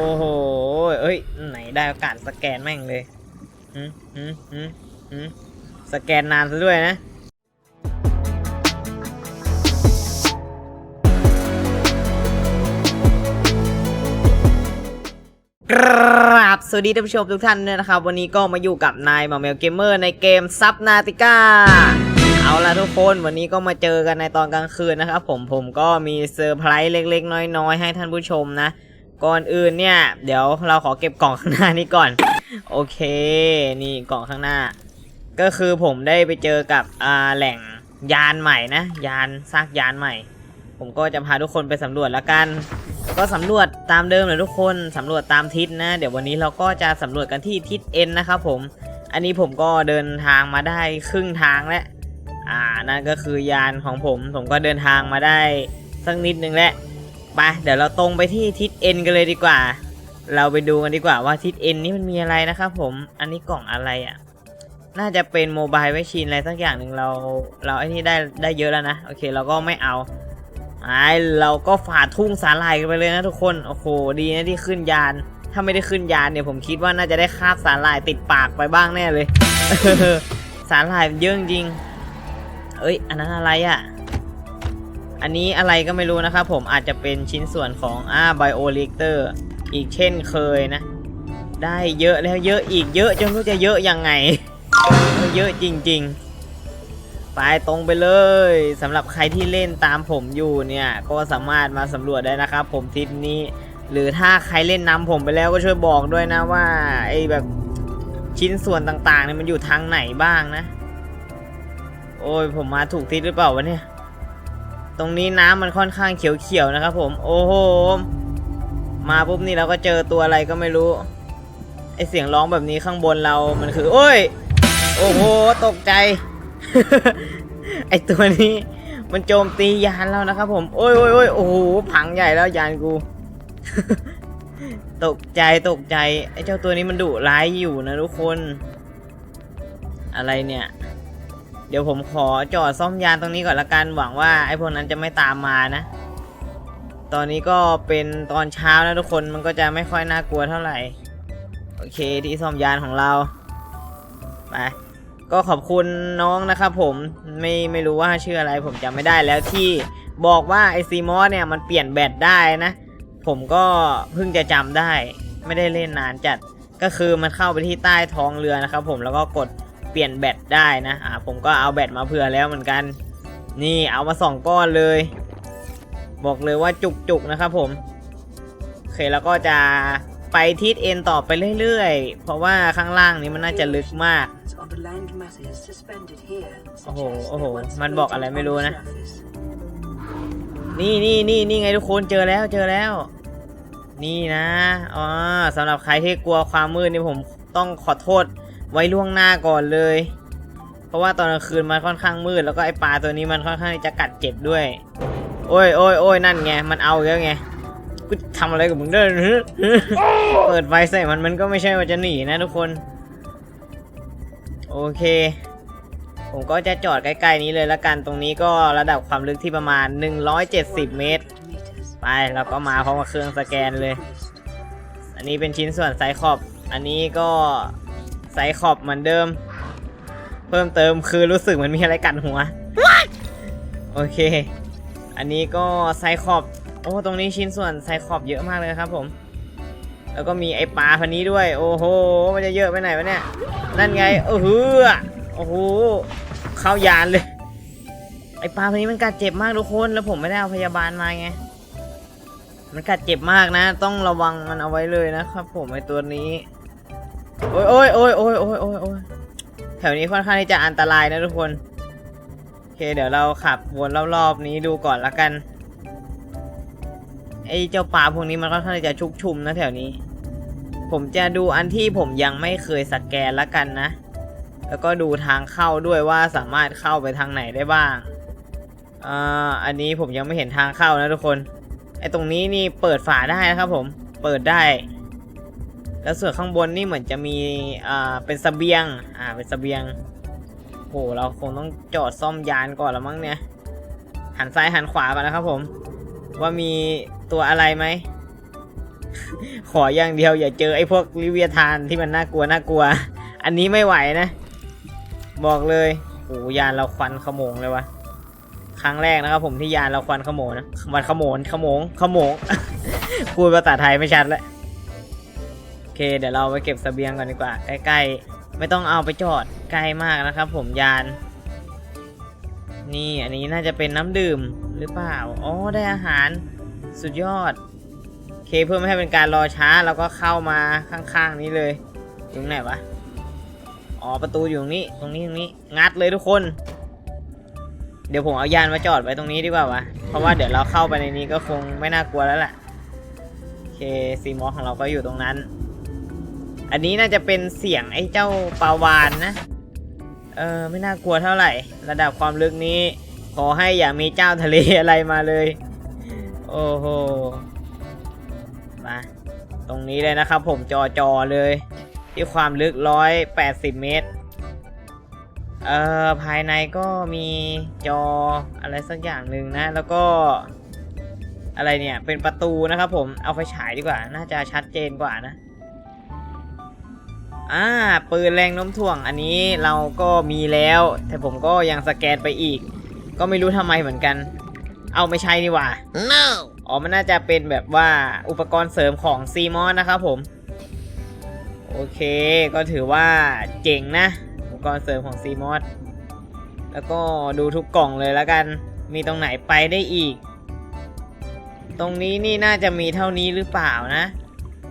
อ้โห เอ้ย ไหนได้โอกาสสแกนแม่งเลยหืมหืมหืมหืมสแกนนานซะด้วยนะกราบสวัสดีท่านผู้ชมทุกท่านด้วยนะครับ วันนี้ก็มาอยู่กับนายมาเมลเกมเมอร์ในเกมซับนาติก้าเอาละทุกคนวันนี้ก็มาเจอกันในตอนกลางคืนนะครับผมผมก็มีเซอร์ไพรส์เล็กๆ น้อยๆ ให้ท่านผู้ชมนะ ก่อนอื่นเนี่ย เดี๋ยวเราขอเก็บกล่องข้างหน้านี้ก่อน โอเค นี่กล่องข้างหน้า ก็คือผมได้ไปเจอกับอ่าแหล่งยานใหม่นะ ยานซากยานใหม่ ผมก็จะพาทุกคนไปสำรวจแล้วกัน ก็สำรวจตามเดิมเลยทุกคนสำรวจตามทิศนะ เดี๋ยววันนี้เราก็จะสำรวจกันที่ทิศ N นะครับผม อันนี้ผมก็เดินทางมาได้ครึ่งทางแล้ว อ่า นั่นก็คือยานของผม ผมก็เดินทางมาได้สักนิดนึงแล้ว ไปเดี๋ยวเราตรงไปที่ทิศ N กันเลยดีกว่า เราไปดูกันดีกว่าว่าทิศ N นี้มันมีอะไรนะครับผมอันนี้กล่องอะไรอะ น่าจะเป็นโมบายไวชินอะไรสักอย่างหนึ่งเรา เราไอ้นี่ได้ได้เยอะแล้วนะโอเคเราก็ไม่เอาไอ้เราก็ฝ่าทุ่งสาลายกันไปเลยนะทุกคนโอ้โหดีนะที่ขึ้นยานถ้าไม่ได้ขึ้นยานเนี่ยผมคิดว่าน่าจะได้คาบสาลายติดปากไปบ้างแน่เลยสาลายเยอะจริงเอ้ยอันนั้นอะไรอะ่ะ อันนี้อะไรก็ไม่รู้นะครับผมอาจจะเป็นชิ้นส่วนของอ่าไบโอเลกเตอร์อีกเช่นเคยนะ ได้เยอะแล้วเยอะอีกเยอะจนไม่รู้จะเยอะยังไง เยอะจริง ๆ ไปตรงไปเลยสำหรับใครที่เล่นตามผมอยู่เนี่ย ก็สามารถมาสำรวจได้นะครับผมทิศนี้ หรือถ้าใครเล่นนำผมไปแล้วก็ช่วยบอกด้วยนะว่าไอ้แบบชิ้นส่วนต่างๆเนี่ยมันอยู่ทางไหนบ้างนะ โอ้ยผมมาถูกทิศหรือเปล่าวะเนี่ย ตรงนี้น้ำมันค่อนข้างเขียวๆนะครับผม โอ้โห มาปุ๊บนี่เราก็เจอตัวอะไรก็ไม่รู้ ไอเสียงร้องแบบนี้ข้างบนเรา มันคือ โอ้ย โอ้โห ตกใจ ไอตัวนี้ มันโจมตียานเรานะครับผม โอ้ยโอ้ยโอ้ยโอ้โหพังใหญ่แล้วยานกู ตกใจตกใจ ไอเจ้าตัวนี้มันดุร้ายอยู่นะทุกคน อะไรเนี่ย เดี๋ยวผมขอจอดซ่อมยานตรงนี้ก่อนละกันหวังว่าไอ้พวกนั้นจะไม่ตามมานะ ตอนนี้ก็เป็นตอนเช้านะทุกคนมันก็จะไม่ค่อยน่ากลัวเท่าไหร่ โอเคที่ซ่อมยานของเราไปก็ขอบคุณน้องนะครับผมไม่ไม่รู้ว่าชื่ออะไรผมจำไม่ได้แล้วที่บอกว่าไอซีมอสเนี่ยมันเปลี่ยนแบตได้นะ ผมก็เพิ่งจะจำได้ ไม่ได้เล่นนานจัดก็คือมันเข้าไปที่ใต้ท้องเรือนะครับผมแล้วก็กด เปลี่ยนแบตได้นะอ่าผมก็เอาแบตมาเผื่อแล้วเหมือนกัน นี่เอามาสองก้อนเลย บอกเลยว่าจุกๆนะครับผมโอเคแล้วก็จะไปทิศเอ็นต่อไปเรื่อยๆ เพราะว่าข้างล่างนี้มันน่าจะลึกมาก โอ้โห โอ้โห มันบอกอะไรไม่รู้นะ นี่นี่นี่นี่ไงทุกคนเจอแล้วเจอแล้ว นี่นะ อ๋อสำหรับใครที่กลัวความมืดนี่ผมต้องขอโทษ ไว้ล่วงหน้าก่อนเลย เพราะว่าตอนกลางคืนมันค่อนข้างมืด แล้วก็ไอปลาตัวนี้มันค่อนข้างจะกัดเจ็บด้วย โอ้ยโอ้ยโอ้ยนั่นไง มันเอาแล้วไง กูทำอะไรกับมึงเด้อเปิดไฟใส่มันมันก็ไม่ใช่ว่าจะหนีนะทุกคน โอเค ผมก็จะจอดใกล้ๆนี้เลยละกัน ตรงนี้ก็ระดับความลึกที่ประมาณ 170 เมตร ไปเราก็มาพร้อมกับเครื่องสแกนเลย อันนี้เป็นชิ้นส่วนไซคอบ อันนี้ก็ ไซคอบเหมือนเดิม เพิ่มเติมคือรู้สึกเหมือนมีอะไรกัดหัว โอเค อันนี้ก็ไซคอบ โอ้ตรงนี้ชิ้นส่วนไซคอบเยอะมากเลยครับผม แล้วก็มีไอปลาพันนี้ด้วย โอ้โห มันจะเยอะไปไหนวะเนี่ย นั่นไง โอ้โหโอ้โห เข้ายานเลย ไอปลาพันนี้มันกัดเจ็บมากทุกคน แล้วผมไม่ได้เอาพยาบาลมาไง มันกัดเจ็บมากนะ ต้องระวังมันเอาไว้เลยนะครับผมไอตัวนี้ โอ้ยโอ้ยโอ้ยโอ้ยโอ้ยโอ้ยโอ้ยแถวนี้ค่อนข้างที่จะอันตรายนะทุกคน โอเคเดี๋ยวเราขับวนรอบๆนี้ดูก่อนละกัน ไอเจ้าปลาพวกนี้มันค่อนข้างที่จะชุกชุมนะแถวนี้ ผมจะดูอันที่ผมยังไม่เคยสแกนละกันนะ แล้วก็ดูทางเข้าด้วยว่าสามารถเข้าไปทางไหนได้บ้างอ่าอันนี้ผมยังไม่เห็นทางเข้านะทุกคน ไอตรงนี้นี่เปิดฝาได้นะครับผม เปิดได้ แล้วส่วนข้างบนนี่เหมือนจะมีอ่าเป็นสเสบียง อ่าเป็นสเสบียงโหเราคงต้องจอดซ่อมยานก่อนละมั้งเนี่ย หันซ้ายหันขวาก่อนะครับผม ว่ามีตัวอะไรไหม ขออย่างเดียวอย่าเจอไอ้พวกลิเวียทานที่มันน่ากลัวน่ากลัว อันนี้ไม่ไหวนะ บอกเลยโอ้ยานเราควันขโมงเลยวะครั้งแรกนะครับผมที่ยานเราควันขโมงนะวันขโมงขโมงขโมงพูดภาษาไทยไม่ชัดแล้ว เคเดี๋ยวเราไปเก็บสเสบียงก่อนดีกว่า ใกล้ๆ ไม่ต้องเอาไปจอดใกล้มากนะครับ ผมยาน นี่อันนี้น่าจะเป็นน้ำดื่มหรือเปล่า อ๋อได้อาหารสุดยอดโอเคเพื่อไม่ให้เป็นการรอช้าเราก็เข้ามาข้างๆนี้เลยอยู่ไหนวะ อ๋อประตูอยู่ตรงนี้ ตรงนี้ตรงนี้งัดเลยทุกคน เดี๋ยวผมเอายานมาจอดไว้ตรงนี้ดีกว่าวะ เพราะว่าเดี๋ยวเราเข้าไปในนี้ก็คงไม่น่ากลัวแล้วแหละโอเคซีมอของเราก็อยู่ตรงนั้น อันนี้น่าจะเป็นเสียงไอ้เจ้าปลาวานนะ เออไม่น่ากลัวเท่าไหร่ ระดับความลึกนี้ ขอให้อย่ามีเจ้าทะเลอะไรมาเลย โอ้โห มา ตรงนี้เลยนะครับผมจอจอเลย ที่ความลึก180เมตร เอ่อภายในก็มีจออะไรสักอย่างหนึ่งนะ แล้วก็อะไรเนี่ย เป็นประตูนะครับผม เอาไฟฉายดีกว่า น่าจะชัดเจนกว่านะ อ่าปืนแรงโน้มถ่วงอันนี้เราก็มีแล้ว แต่ผมก็ยังสแกนไปอีก ก็ไม่รู้ทำไมเหมือนกัน เอาไม่ใช่นี่หว่า No! อ๋อมันน่าจะเป็นแบบว่าอุปกรณ์เสริมของซีมอสนะครับผม โอเคก็ถือว่าเจ๋งนะ อุปกรณ์เสริมของซีมอสแล้วก็ดูทุกกล่องเลยแล้วกัน มีตรงไหนไปได้อีก ตรงนี้นี่น่าจะมีเท่านี้หรือเปล่านะ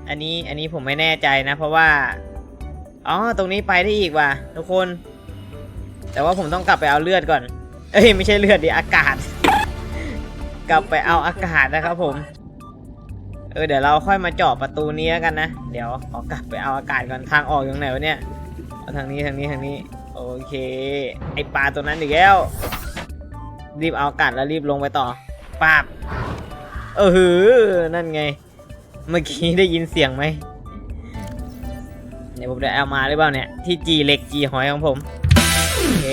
อันนี้อันนี้ผมไม่แน่ใจนะ เพราะว่า อ๋อ ตรงนี้ไปได้อีกว่ะทุกคน แต่ว่าผมต้องกลับไปเอาเลือดก่อน เอ้ยไม่ใช่เลือดดิอากาศ กลับไปเอาอากาศนะครับผม เออเดี๋ยวเราค่อยมาเจาะประตูนี้กันนะ เดี๋ยวขอกลับไปเอาอากาศก่อนทางออกอยู่ตรงไหนวะเนี่ยเอาทางนี้ทางนี้ทางนี้ โอเค ไอปลาตัวนั้นอีกแล้ว รีบเอาอากาศแล้วรีบลงไปต่อปาบเออหือนั่นไง เมื่อกี้ได้ยินเสียงไหม เดี๋ยวผมจะเอามาหรือเปล่าเนี่ย ที่จีเหล็กจีหอยของผม โอเค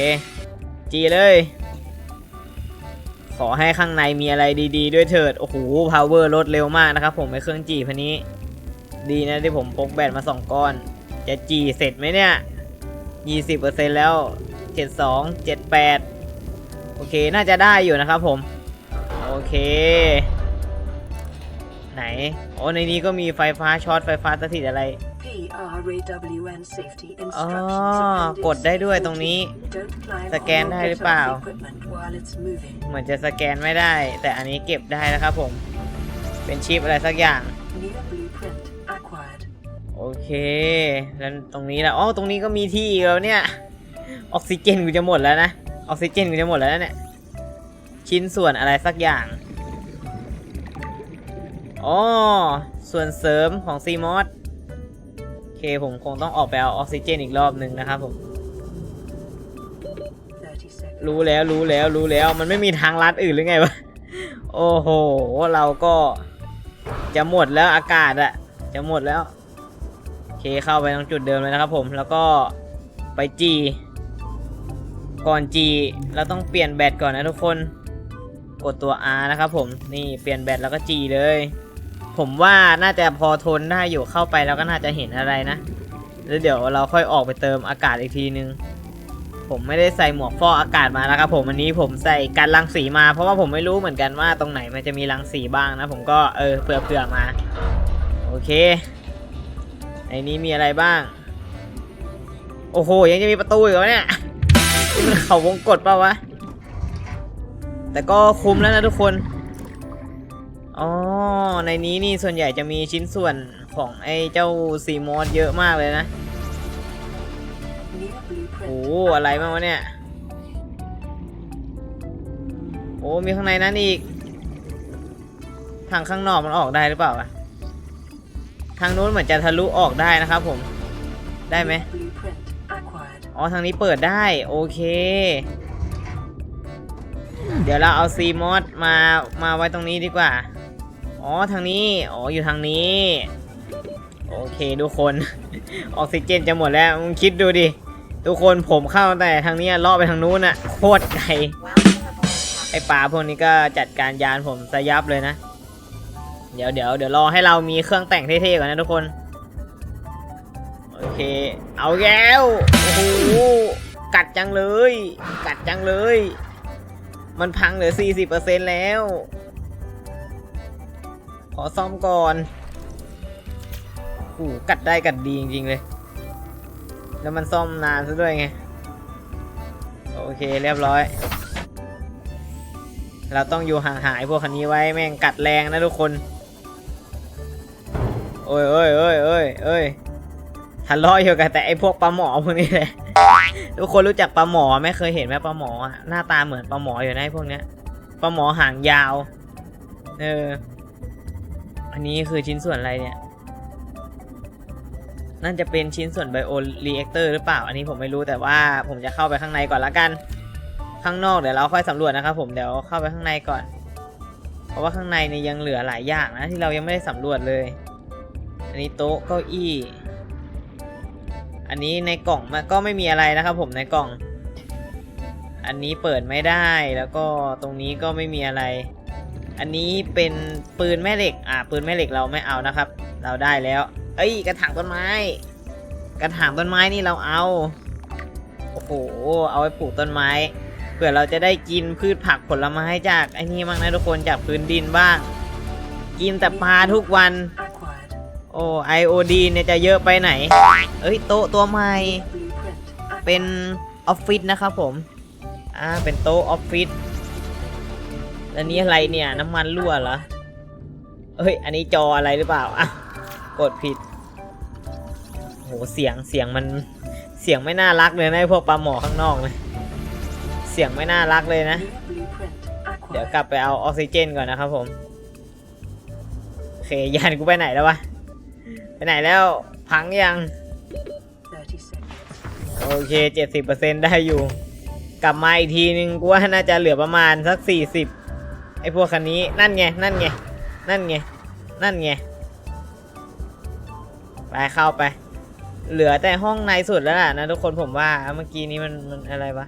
จีเลย ขอให้ข้างในมีอะไรดีๆ ด้วยเถิด โอ้โห พาวเวอร์ลดเร็วมากนะครับผมไอเครื่องจีพันนี้ ดีนะที่ผมพกแบตมาสองก้อน จะจีเสร็จไหมเนี่ย20%แล้ว72 78โอเค น่าจะได้อยู่นะครับผม โอเค ไหน โอ้ในนี้ก็มีไฟฟ้าช็อตไฟฟ้าสถิตอะไร กดได้ด้วยตรงนี้ Don't climb สแกน on or ได้หรือ get เปล่า off equipment while it's moving. เหมือนจะสแกนไม่ได้ แต่อันนี้เก็บได้นะครับผม เป็นชิปอะไรสักอย่าง New blueprint acquired. โอเค แล้วตรงนี้ละอ๋อตรงนี้ก็มีที่อีกแล้วเนี่ย ออกซิเจนกูจะหมดแล้วนะ ออกซิเจนกูจะหมดแล้วนะเนี่ย ชิ้นส่วนอะไรสักอย่างอ๋อส่วนเสริมของซีมอสโอ เคผมคงต้องออกไปเอาออกซิเจนอีกรอบหนึ่งนะครับผม30 seconds. รู้แล้วรู้แล้วรู้แล้วมันไม่มีทางลัดอื่นหรือไงวะ โอ้โห เราก็จะหมดแล้วอากาศอะจะหมดแล้ว โอเคเข้าไปตรงจุดเดิมเลยนะครับผมแล้วก็ไปจีก่อนจีเราต้องเปลี่ยนแบตก่อนนะทุกคน กดตัว R นะครับผมนี่เปลี่ยนแบตแล้วก็จีเลย ผมว่าน่าจะพอทนได้อยู่เข้าไปแล้วก็น่าจะเห็นอะไรนะแล้วเดี๋ยวเราค่อยออกไปเติมอากาศอีกทีนึง ผมไม่ได้ใส่หมวกฟอกอากาศมานะครับผมอันนี้ผมใส่กันรังสีมา เพราะว่าผมไม่รู้เหมือนกันว่าตรงไหนมันจะมีรังสีบ้างนะ ผมก็เออเผื่อๆมา โอเค ในนี้มีอะไรบ้าง โอ้โห ยังจะมีประตูอีกเหรอเนี่ยเขาวงกดเปล่าวะ แต่ก็คุ้มแล้วนะทุกคน อ๋อ ในนี้นี่ส่วนใหญ่จะมีชิ้นส่วนของไอ้เจ้าซีมอสเยอะมากเลยนะ โอ้อะไรบ้าวะเนี่ย โอ้มีข้างในนั้นอีก ทางข้างนอกมันออกได้หรือเปล่าอะทางนู้นเหมือนจะทะลุออกได้นะครับผม ได้ไหมอ๋อทางนี้เปิดได้ โอเค เดี๋ยวเราเอาซีมอสมามาไว้ตรงนี้ดีกว่า อ๋อทางนี้ อ๋ออยู่ทางนี้ โอเคทุกคน ออกซิเจนจะหมดแล้วมึงคิดดูดิ ทุกคนผมเข้าแต่ทางนี้ล่อไปทางนู้นอะโคตรไกล ไอปลาพวกนี้ก็จัดการยานผมสยับเลยนะ เดี๋ยวเดี๋ยวเดี๋ยวรอให้เรามีเครื่องแต่งเท่ๆก่อนนะทุกคน โอเค เอาแล้วโอ้โหกัดจังเลย กัดจังเลย มันพังเหลือ 40%แล้ว ขอซ่อมก่อนโอ้กัดได้กัดดีจริงๆเลย แล้วมันซ่อมนานซะด้วยไง โอเคเรียบร้อย เราต้องอยู่ห่างหายพวกคันนี้ไว้แม่งกัดแรงนะทุกคน โอ้ยโอ้ยโอ้ยโอ้ยโอ้ยทะเลาะอยู่กันแต่ไอพวกปลาหมอพวกนี้แหละทุกคนรู้จักปลาหมอไหม่เคยเห็นไหมปลาหมออะหน้าตาเหมือนปลาหมออยู่ในะพวกเนี้ยปลาหมอหางยาว เออ อันนี้คือชิ้นส่วนอะไรเนี่ย น่าจะเป็นชิ้นส่วนไบโอรีแอคเตอร์หรือเปล่า อันนี้ผมไม่รู้แต่ว่าผมจะเข้าไปข้างในก่อนละกัน ข้างนอกเดี๋ยวเราค่อยสำรวจนะครับผม เดี๋ยวเข้าไปข้างในก่อน เพราะว่าข้างในเนี่ยยังเหลือหลายอย่างนะที่เรายังไม่ได้สำรวจเลย อันนี้โต๊ะเก้าอี้ อันนี้ในกล่องมันก็ไม่มีอะไรนะครับผมในกล่อง อันนี้เปิดไม่ได้แล้วก็ตรงนี้ก็ไม่มีอะไร อันนี้เป็นปืนแม่เหล็ก อ่า ปืนแม่เหล็กเราไม่เอานะครับ เราได้แล้ว เอ้ย กระถางต้นไม้ กระถางต้นไม้นี่เราเอา โอ้โห เอาไว้ปลูกต้นไม้เผื่อเราจะได้กินพืชผักผลไม้จากไอ้นี่บ้างนะทุกคน จากพื้นดินบ้าง กินแต่ปลาทุกวัน โอ้ไอโอดีเนี่ยจะเยอะไปไหน เอ้ย โต๊ะตัวใหม่ เป็นออฟฟิศนะครับผม อ่า เป็นโต๊ะออฟฟิศ แล้วนี้อะไรเนี่ยน้ำมันรั่วเหรอเอ้ย อันนี้จออะไรหรือเปล่าอะกดผิดโหเสียงเสียงมันเสียงไม่น่ารักเลยนะพวกปลาหมอข้างนอกเลยเสียงไม่น่ารักเลยนะ เดี๋ยวกลับไปเอาออกซิเจนก่อนนะครับผมโอเคยานกูไปไหนแล้ววะไปไหนแล้วพังยังโอเคเจ็ดสิบเปอร์เซ็นได้อยู่ กลับมาอีกทีนึงกูว่าน่าจะเหลือประมาณสักสี่สิบ อพวกคันนี้นั่นไงนั่นไงนั่นไงนั่นไงไปเข้าไป เหลือแต่ห้องในสุดแล้วล่ะนะทุกคนผมว่าเมื่อกี้นี้มันมันอะไรวะ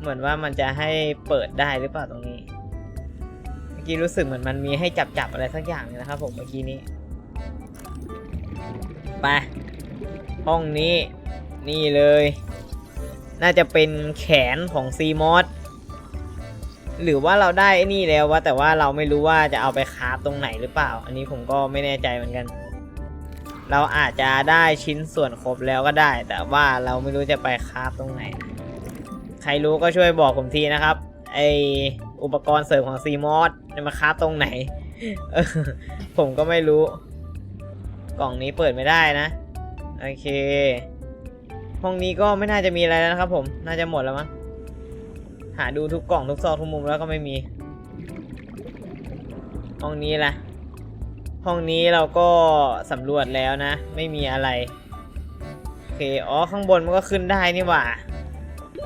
เหมือนว่ามันจะให้เปิดได้หรือเปล่าตรงนี้ เมื่อกี้รู้สึกเหมือนมันมีให้จับจับอะไรสักอย่างเลยนะครับ ผมเมื่อกี้นี้ไปห้องนี้นี่เลย น่าจะเป็นแขนของซีมอส หรือว่าเราได้ไอ้นี่แล้ววะแต่ว่าเราไม่รู้ว่าจะเอาไปคาฟตรงไหนหรือเปล่า อันนี้ผมก็ไม่แน่ใจเหมือนกัน เราอาจจะได้ชิ้นส่วนครบแล้วก็ได้ แต่ว่าเราไม่รู้จะไปคาฟตรงไหน ใครรู้ก็ช่วยบอกผมทีนะครับไออุปกรณ์เสริมของซีมอสจะมาคาฟตรงไหนผมก็ไม่รู้ กล่องนี้เปิดไม่ได้นะโอเคห้องนี้ก็ไม่น่าจะมีอะไรแล้วนะครับผมน่าจะหมดแล้วมั้ง หาดูทุกกล่องทุกซอกทุกมุมแล้วก็ไม่มี ห้องนี้ล่ะ ห้องนี้เราก็สำรวจแล้วนะ ไม่มีอะไร โอเค อ๋อ ข้างบนมันก็ขึ้นได้นี่หว่า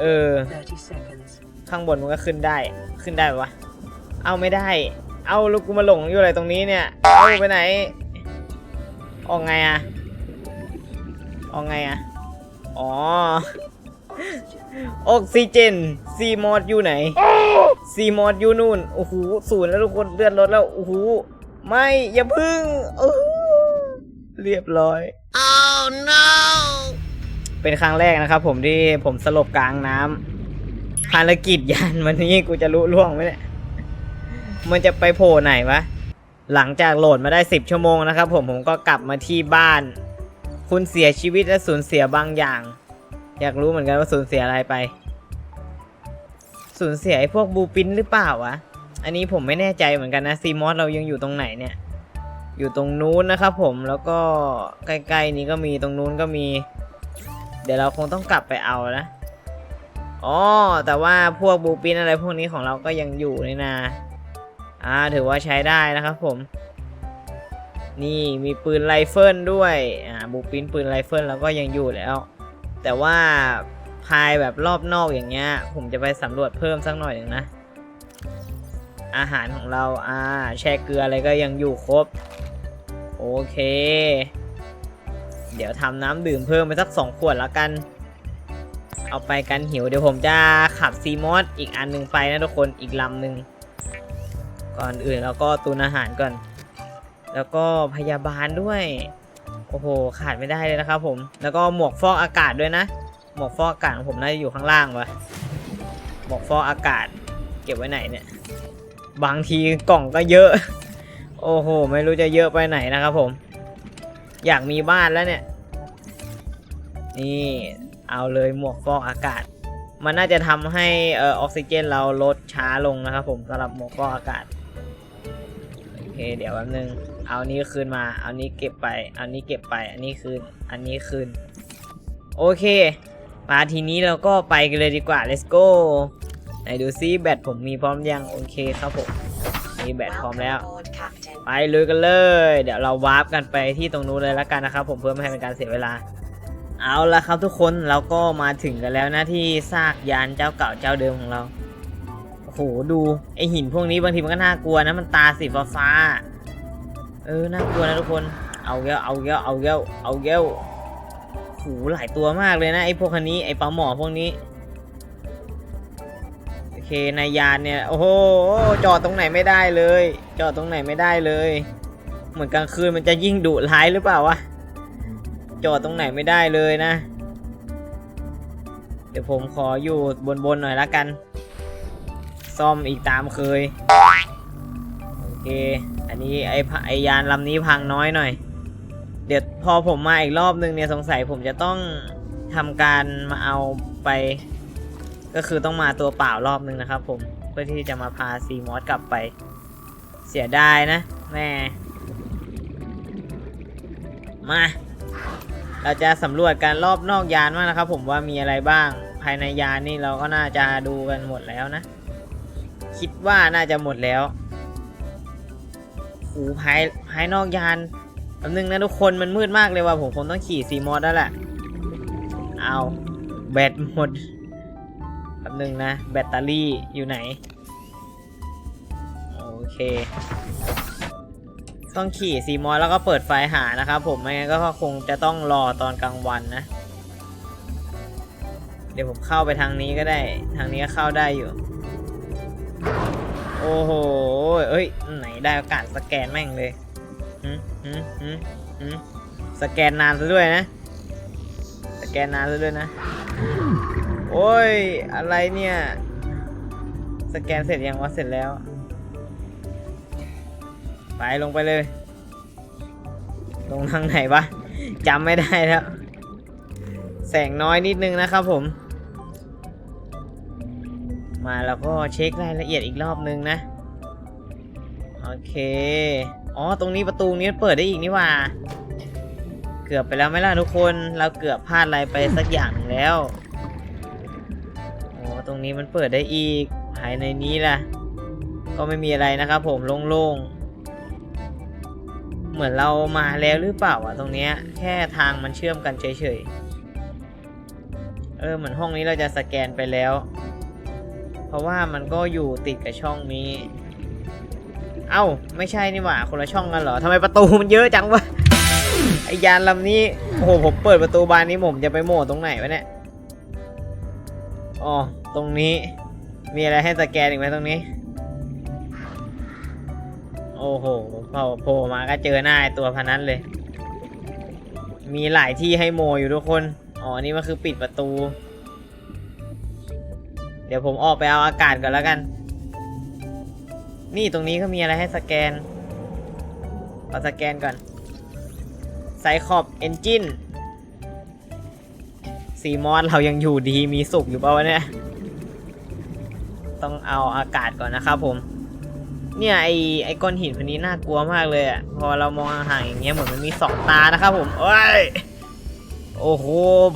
เออ ข้างบนมันก็ขึ้นได้ ขึ้นได้วะ เอาไม่ได้ เอาลูกกูมาหลงอยู่อะไรตรงนี้เนี่ย เอาไปไหน ออกไงอะออกไงอะอ๋อ ออกซิเจนซีมอดอยู่ไหนซีมอดอยู่นู่นโอ้โหศูนย์แล้วทุกคนเลื่อนรถแล้วโอ้โหไม่อย่าพึ่งเออเรียบร้อย oh no เป็นครั้งแรกนะครับ ผมที่ผมสลบกลางน้ำภารกิจยานวันนี้กูจะรู้ล่วงไหมเนี่ยมันจะไปโผล่ไหนวะหลังจากโหลดมาได้ 10 ชั่วโมงนะครับ ผมผมก็กลับมาที่บ้าน คุณเสียชีวิตและสูญเสียบางอย่าง อยากรู้เหมือนกันว่าสูญเสียอะไรไป สูญเสียไอ้พวกบูปินหรือเปล่าวะ อันนี้ผมไม่แน่ใจเหมือนกันนะซีมอสเรายังอยู่ตรงไหนเนี่ย อยู่ตรงนู้นนะครับผมแล้วก็ใกล้ๆนี้ก็มีตรงนู้นก็มี เดี๋ยวเราคงต้องกลับไปเอานะอ๋อแต่ว่าพวกบูปินอะไรพวกนี้ของเราก็ยังอยู่นี่นาอ่าถือว่าใช้ได้นะครับผม นี่มีปืนไรเฟิลด้วยอ่าบูปินปืนไรเฟิลเราก็ยังอยู่แล้ว แต่ว่าภายแบบรอบนอกอย่างเงี้ย ผมจะไปสำรวจเพิ่มสักหน่อยหนึ่งนะ อาหารของเราอ่าแช่เกลืออะไรก็ยังอยู่ครบ โอเค เดี๋ยวทำน้ำดื่มเพิ่มไปสักสองขวดแล้วกัน เอาไปกันหิว เดี๋ยวผมจะขับซีมอสอีกอันหนึ่งไปนะทุกคนอีกลำหนึ่งก่อนอื่นเราก็ตุนอาหารก่อน แล้วก็พยาบาลด้วย โอ้โหขาดไม่ได้เลยนะครับผมแล้วก็หมวกฟอกอากาศด้วยนะ หมวกฟอกอากาศของผมน่าจะอยู่ข้างล่างวะหมวกฟอกอากาศ เก็บไว้ไหนเนี่ย บางทีกล่องก็เยอะ โอ้โห ไม่รู้จะเยอะไปไหนนะครับผม อยากมีบ้านแล้วเนี่ย นี่เอาเลยหมวกฟอกอากาศ มันน่าจะทำให้ออออกซิเจนเราลดช้าลงนะครับผมสำหรับหมวกฟอกอากาศโอเคเดี๋ยวแป๊บนึง เอานี้คืนมา เอานี้เก็บไป เอานี้เก็บไป อันนี้คืน อันนี้คืน โอเค มาทีนี้เราก็ไปกันเลยดีกว่า let's go ไหนดูซิแบตผมมีพร้อมยัง โอเคครับผม มีแบตพร้อมแล้ว ไปเลยกันเลย เดี๋ยวเราวาร์ปกันไปที่ตรงนู้นเลยละกันนะครับ ผมเพื่อไม่ให้เป็นการเสียเวลา เอาละครับทุกคนเราก็มาถึงกันแล้วนะที่ซากยานเจ้าเก่าเจ้าเดิมของเราโอ้โหดูไอหินพวกนี้บางทีมันก็น่ากลัวนะมันตาสีฟ้าฟ้าๆ เออน่ากลัวนะทุกคน เอาแก้วเอาแก้วเอาแก้วเอาแก้วโหหลายตัวมากเลยนะไอพวกคันนี้ไอปลาหมอพวกนี้โอเคนายยานเนี่ยโอ้โหจอดตรงไหนไม่ได้เลย จอดตรงไหนไม่ได้เลย เหมือนกลางคืนมันจะยิ่งดุร้ายหรือเปล่าวะจอดตรงไหนไม่ได้เลยนะ เดี๋ยวผมขออยู่บนๆหน่อยละกัน ซ่อมอีกตามเคย เค อันนี้ไอ้ไอยานลำนี้พังน้อยหน่อย เดี๋ยวพอผมมาอีกรอบนึงเนี่ยสงสัยผมจะต้องทำการมาเอาไป ก็คือต้องมาตัวเปล่ารอบนึงนะครับผม เพื่อที่จะมาพาซีมอสกลับไป เสียดายนะแม่ มา เราจะสำรวจการรอบนอกยานมากนะครับผมว่ามีอะไรบ้าง ภายในยานนี่เราก็น่าจะดูกันหมดแล้วนะ คิดว่าน่าจะหมดแล้ว หูภายภายนอกยานแป๊บนึงนะทุกคนมันมืดมากเลยว่ะผมคงต้องขี่ซีมอสแล้วแหละเอาแบตหมดแป๊บนึงนะ แบตเตอรี่อยู่ไหน โอเค ต้องขี่ซีมอสแล้วก็เปิดไฟหานะครับผมไม่งั้นก็คงจะต้องรอตอนกลางวันนะ เดี๋ยวผมเข้าไปทางนี้ก็ได้ ทางนี้ก็เข้าได้อยู่ อ้โห เอ้ย ไหนได้โอกาสสแกนแม่งเลยหืมหืมหืมหืมสแกนนานซะด้วยนะ สแกนนานซะด้วยนะ โอ้ย อะไรเนี่ย สแกนเสร็จยังวะ เสร็จแล้ว ไปลงไปเลย ลงทางไหนวะจำไม่ได้แล้ว แสงน้อยนิดนึงนะครับผม มาแล้วก็เช็ครายละเอียดอีกรอบนึงนะ โอเค อ๋อ ตรงนี้ประตูนี้เปิดได้อีกนี่ว่า เกือบไปแล้วไหมล่ะทุกคน เราเกือบพลาดอะไรไปสักอย่างแล้วอ๋อตรงนี้มันเปิดได้อีก ภายในนี้ล่ะ ก็ไม่มีอะไรนะครับผมโล่งๆ เหมือนเรามาแล้วหรือเปล่าวะตรงเนี้ย แค่ทางมันเชื่อมกันเฉยๆ เออ เหมือนห้องนี้เราจะสแกนไปแล้ว เพราะว่ามันก็อยู่ติดกับช่องนี้ เอ้า ไม่ใช่นี่หว่า คนละช่องกันเหรอทำไมประตูมันเยอะจังวะไอยานลำนี้โอ้โหผมเปิดประตูบานนี้ผมจะไปโมดตรงไหนวะเนี่ยอ๋อตรงนี้ มีอะไรให้สแกนอีกไหมตรงนี้ โอ้โหพอโผล่มาก็เจอหน้าตัวพนันเลย มีหลายที่ให้โมอยู่ทุกคน อ๋อนี่มันคือปิดประตู เดี๋ยวผมออกไปเอาอากาศก่อนแล้วกัน นี่ตรงนี้ก็มีอะไรให้สแกนเอาสแกนก่อนไซคอบเอนจินซีมอสเรายังอยู่ดีมีสุขอยู่เปล่าวะเนี่ย ต้องเอาอากาศก่อนนะครับผม เนี่ยไอไอก้อนหินพันนี้น่ากลัวมากเลยอะ พอเรามองห่างอย่างเงี้ยเหมือนมันมีสองตานะครับผมเอ้ย โอ้โห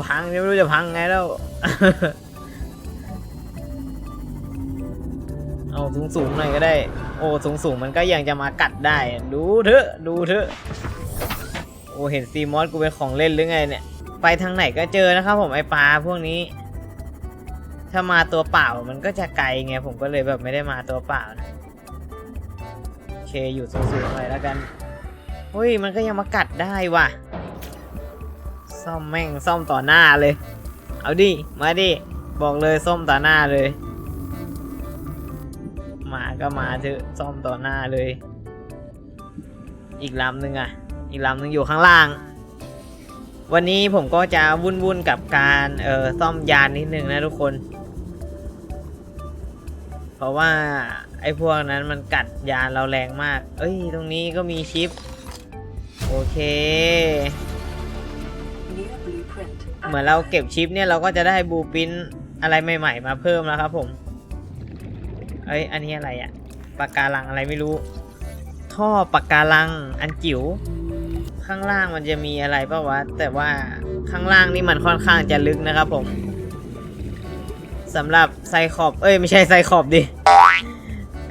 พังไม่รู้จะพังไงแล้ว เอาสูงสูงหน่อยก็ได้ โอ้สูงสูงมันก็ยังจะมากัดได้ ดูเถอะ ดูเถอะ โอ้เห็นซีมอสกูเป็นของเล่นหรือไงเนี่ย ไปทางไหนก็เจอนะครับผมไอปลาพวกนี้ ถ้ามาตัวเปล่ามันก็จะไกลไงผมก็เลยแบบไม่ได้มาตัวเปล่านะโอเคอยู่สูงๆหน่อยแล้วกันเฮ้ยมันก็ยังมากัดได้ว่ะ ซ่อมแม่งซ่อมต่อหน้าเลย เอาดิ มาดิ บอกเลยซ่อมต่อหน้าเลย ก็มาเถอะซ่อมต่อหน้าเลย อีกลำหนึ่งอะ อีกลำหนึ่งอยู่ข้างล่าง วันนี้ผมก็จะวุ่นวุ่นกับการเออซ่อมยานนิดนึงนะทุกคน เพราะว่าไอ้พวกนั้นมันกัดยานเราแรงมาก เอ้ย ตรงนี้ก็มีชิป โอเค เหมือนเราเก็บชิปเนี่ยเราก็จะได้บูปินอะไรใหม่ ๆ มาเพิ่มแล้วครับผม เอ้ย อันนี้อะไรอะปากการังอะไรไม่รู้ ท่อปากการังอันจิ๋ว ข้างล่างมันจะมีอะไรปะวะ แต่ว่าข้างล่างนี่มันค่อนข้างจะลึกนะครับผมสำหรับไซคอบ เอ้ย ไม่ใช่ไซคอบดิ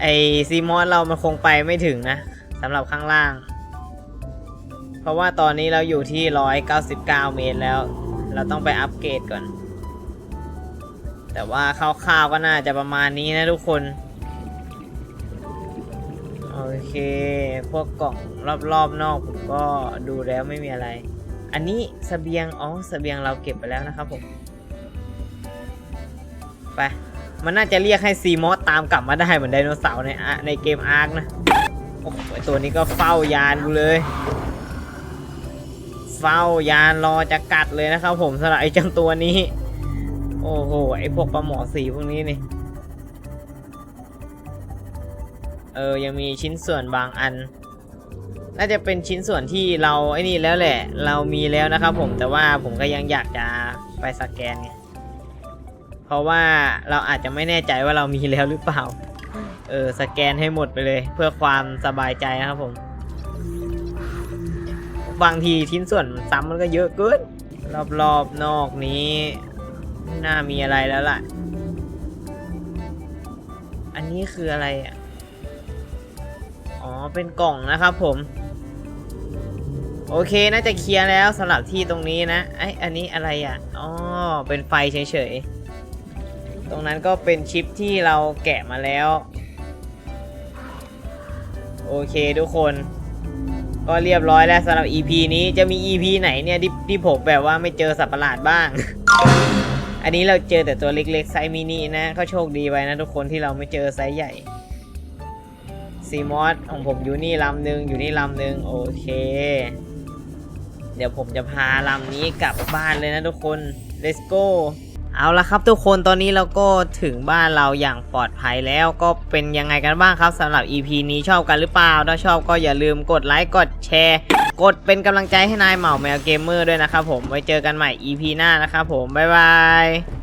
ไอซีมอสเรามันคงไปไม่ถึงนะสำหรับข้างล่าง เพราะว่าตอนนี้เราอยู่ที่ 199 เมตรแล้ว เราต้องไปอัปเกรดก่อน แต่ว่าคร่าวๆก็น่าจะประมาณนี้นะทุกคน โอเค พวกกล่องรอบๆนอกผมก็ดูแล้วไม่มีอะไร อันนี้เสบียง อ๋อเสบียงเราเก็บไปแล้วนะครับผม ไป มันน่าจะเรียกให้ซีมอสตามกลับมาได้เหมือนไดโนเสาร์ในในเกมอาร์คนะ โอ้โหตัวนี้ก็เฝ้ายานกูเลยเฝ้ายานรอจะกัดเลยนะครับผมสำหรับไอ้เจังตัวนี้ โอ้โห ไอพวกปลาหมอสีพวกนี้นี่ เออ ยังมีชิ้นส่วนบางอัน น่าจะเป็นชิ้นส่วนที่เราไอ้นี่แล้วแหละ เรามีแล้วนะครับผม แต่ว่าผมก็ยังอยากจะไปสแกนไง เพราะว่าเราอาจจะไม่แน่ใจว่าเรามีแล้วหรือเปล่า เออ สแกนให้หมดไปเลย เพื่อความสบายใจนะครับผม บางทีชิ้นส่วนซ้ำมันก็เยอะเกินรอบๆนอกนี้ น่ามีอะไรแล้วล่ะ อันนี้คืออะไรอะ อ๋อ เป็นกล่องนะครับผม โอเค น่าจะเคลียร์แล้วสำหรับที่ตรงนี้นะ ไอยอันนี้อะไรอะ อ๋อ เป็นไฟเฉยๆ ตรงนั้นก็เป็นชิปที่เราแกะมาแล้ว โอเคทุกคนก็เรียบร้อยแล้วสำหรับ EP นี้จะมี EP ไหนเนี่ยที่ที่ผมแบบว่าไม่เจอสัตว์ประหลาดบ้าง อันนี้เราเจอแต่ตัวเล็กๆไซส์มินินะก็โชคดีไว้นะทุกคนที่เราไม่เจอไซส์ใหญ่ซีมอสของผมอยู่นี่ลำหนึ่งอยู่นี่ลำหนึ่งโอเค เดี๋ยวผมจะพาลำนี้กลับบ้านเลยนะทุกคน let's go เอาละครับทุกคนตอนนี้เราก็ถึงบ้านเราอย่างปลอดภัยแล้วก็เป็นยังไงกันบ้างครับสำหรับ EP นี้ชอบกันหรือเปล่า ถ้าชอบก็อย่าลืมกดไลค์กดแชร์ กดเป็นกำลังใจให้นายเหมาแมวเกมเมอร์ด้วยนะครับผมไว้เจอกันใหม่ EP หน้านะครับผมบ๊ายบาย